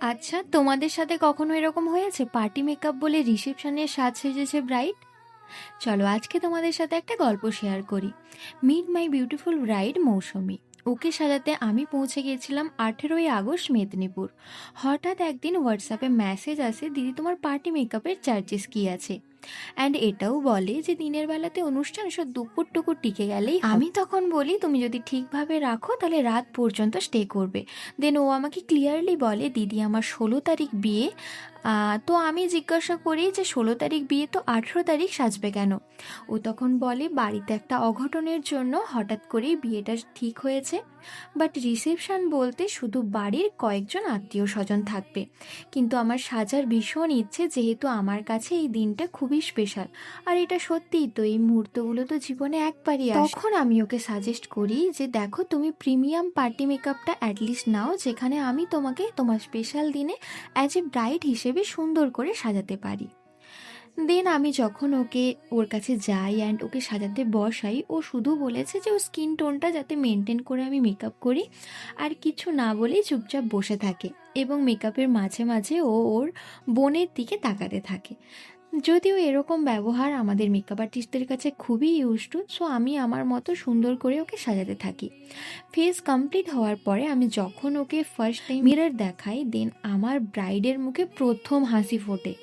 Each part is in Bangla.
আচ্ছা তোমাদের সাথে কখনো এরকম হয়েছে? পার্টি মেকআপ বলে রিসেপশনে সাজ সেজেছে ব্রাইড? চলো, আজকে তোমাদের সাথে একটা গল্প শেয়ার করি। Meet my beautiful bride Mousumi. ওকে সাজাতে আমি পৌঁছে গিয়েছিলাম আঠেরোই আগস্ট মেদিনীপুর। হঠাৎ একদিন হোয়াটসঅ্যাপে মেসেজ আসে, দিদি, তোমার পার্টি মেকআপের চার্জেস কী আছে? অ্যান্ড এটাও বলে যে দিনের বেলাতে অনুষ্ঠান সব দুপুর টুকুর টিকে গেলেই আমি তখন বলি তুমি যদি ঠিকভাবে রাখো তাহলে রাত পর্যন্ত স্টে করবে। দেন ও আমাকে ক্লিয়ারলি বলে দিদি আমার ষোলো তারিখ বিয়ে। তো আমি জিজ্ঞাসা করি যে ষোলো তারিখ বিয়ে তো আঠেরো তারিখ সাজবে কেন? ও তখন বলে বাড়িতে একটা অঘটনের জন্য হঠাৎ করেই বিয়েটা ঠিক হয়েছে। বাট রিসেপশন বলতে শুধু বাড়ির কয়েকজন আত্মীয় স্বজন থাকবে। কিন্তু আমার সাজার ভীষণ ইচ্ছে যেহেতু আমার কাছে এই দিনটা খুবই স্পেশাল আর এটা সত্যিই তো, এই মুহূর্তগুলো তো জীবনে একবারই তখন আমি ওকে সাজেস্ট করি যে, দেখো, তুমি প্রিমিয়াম পার্টি মেকআপটা অ্যাটলিস্ট নাও, যেখানে আমি তোমাকে তোমার স্পেশাল দিনে অ্যাজ এ ব্রাইড হিসেবে সুন্দর করে সাজাতে পারি। দেন আমি যখন ওকে, ওর কাছে যাই অ্যান্ড ওকে সাজাতে বসাই, ও শুধু বলেছে যে, ওর স্কিন টোনটা যাতে মেনটেন করে আমি মেকআপ করি, আর কিছু না বলেই চুপচাপ বসে থাকে। এবং মেকআপের মাঝে মাঝে ও ওর বোনের দিকে তাকাতে থাকে। যদিও এরকম ব্যবহার আমাদের মেকআপ আর্টিস্টদের কাছে খুবই ইউজ সো আমি আমার মতো সুন্দর করে ওকে সাজাতে থাকি। ফেস কমপ্লিট হওয়ার পরে আমি যখন ওকে ফার্স্ট টাইম মিরর দেখাই দেন আমার ব্রাইডের মুখে প্রথম হাসি ফোটে,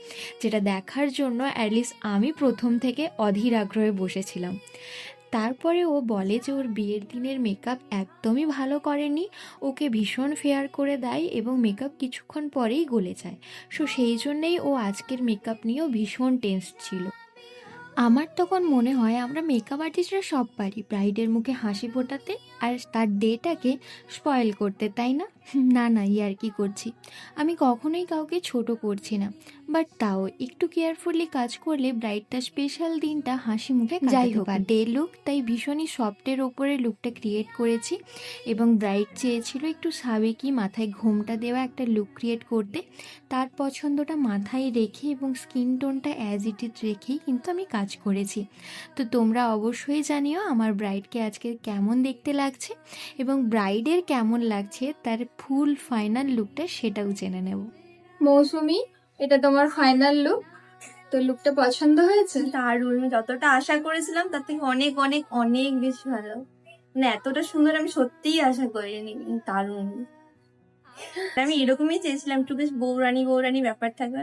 যেটা দেখার জন্য অ্যাটলিস্ট আমি প্রথম থেকে অধীর আগ্রহে বসেছিলাম। তারপরে ও বলে যে ওর বিয়ের দিনের মেকআপ একদমই ভালো করেনি। ওকে ভীষণ ফেয়ার করে দেয় এবং মেকআপ কিছুক্ষণ পরেই গলে যায়। সো সেই জন্যেই ও আজকের মেকআপ নিয়েও ভীষণ টেন্স ছিল। আমার তখন মনে হয় আমরা মেকআপ আর্টিস্টরা সব পারি। ব্রাইডের মুখে হাসি ফোটাতে আর তার ডেটাকে স্পয়েল করতে তাই না? না না ই আর কি করছি। আমি কখনোই কাউকে ছোট করছি না। বাট তাও একটু কেয়ারফুলি কাজ করলে ব্রাইডটা স্পেশাল দিনটা হাসি মুখে যাই হোক ডে লুক তাই ভীষণই সফটের ওপরে লুকটা ক্রিয়েট করেছি এবং ব্রাইড চেয়েছিল একটু সাবেকি মাথায় ঘোমটা দেওয়া একটা লুক ক্রিয়েট করতে। তার পছন্দটা মাথায় রেখে এবং স্কিন টোনটা অ্যাজ ইট ইজ রেখেই কিন্তু আমি কাজ করেছি। তো তোমরা অবশ্যই জানিও আমার ব্রাইডকে আজকে কেমন দেখতে লাগছে। এবং ব্রাইডের কেমন লাগছে তার ফুল ফাইনাল লুকটা সেটাও জেনে নেব। মৌসুমি এটা তোমার ফাইনাল লুক তো লুকটা পছন্দ হয়েছে? দারুণ যতটা আশা করেছিলাম তার থেকে অনেক অনেক অনেক বেশি ভালো। মানে এতটা সুন্দর আমি সত্যিই আশা করিনি দারুণ। আমি এরকমই চেয়েছিলাম একটু বেশ বৌরানি বৌরানি ব্যাপার থাকবে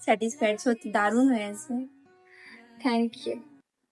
স্যাটিসফাইড সত্যি দারুণ হয়েছে। Thank you